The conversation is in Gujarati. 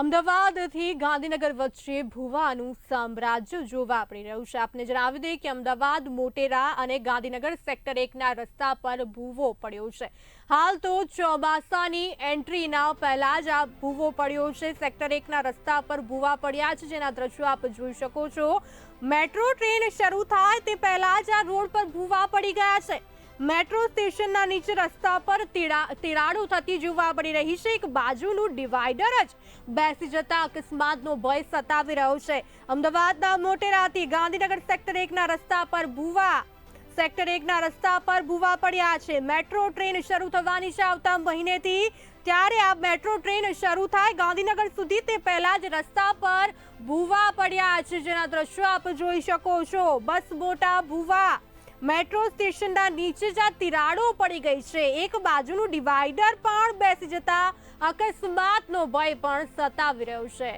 અમદાવાદથી ગાંધીનગર વચ્ચે ભુવાનું સામ્રાજ્ય જોવા મળી રહ્યું છે. આપને જણાવી દઈએ કે અમદાવાદ, મોટેરા અને ગાંધીનગર સેક્ટર એકના રસ્તા પર ભૂવો પડ્યો છે. હાલ તો ચોમાસાની એન્ટ્રીના પહેલા જ આ ભૂવો પડ્યો છે. સેક્ટર એકના રસ્તા પર ભૂવા પડ્યા છે. જેના દ્રશ્યો આપ જોઈ શકો છો. મેટ્રો ટ્રેન શરૂ થાય તે પહેલા જ આ રોડ પર ભૂવા પડી ગયા છે. મેટ્રો સ્ટેશનના નીચે રસ્તા પર તિરા- તિરાડો થતી જોવા મળી રહી છે. એક બાજુનું ડિવાઈડર જ બેસી જતા અકસ્માતનો ભય સતાવી રહ્યો છે. અમદાવાદના મોટેરાથી ગાંધીનગર સેક્ટર એકના રસ્તા પર ભૂવા, સેક્ટર એકના રસ્તા પર ભૂવા પડ્યા છે. મેટ્રો ટ્રેન શરૂ થવાની છે આવતા મહિનેથી. ત્યારે આ મેટ્રો ટ્રેન શરૂ થાય ગાંધીનગર સુધી તે પહેલા જ રસ્તા પર ભૂવા પડ્યા છે. જેના દ્રશ્યો આપ જોઈ શકો છો. બસ મોટા ભૂવા મેટ્રો સ્ટેશનના નીચે જ તિરાડો પડી ગઈ છે. એક બાજુનું ડિવાઈડર પણ બેસી જતા અકસ્માતનો ભય પણ સતાવી રહ્યો છે.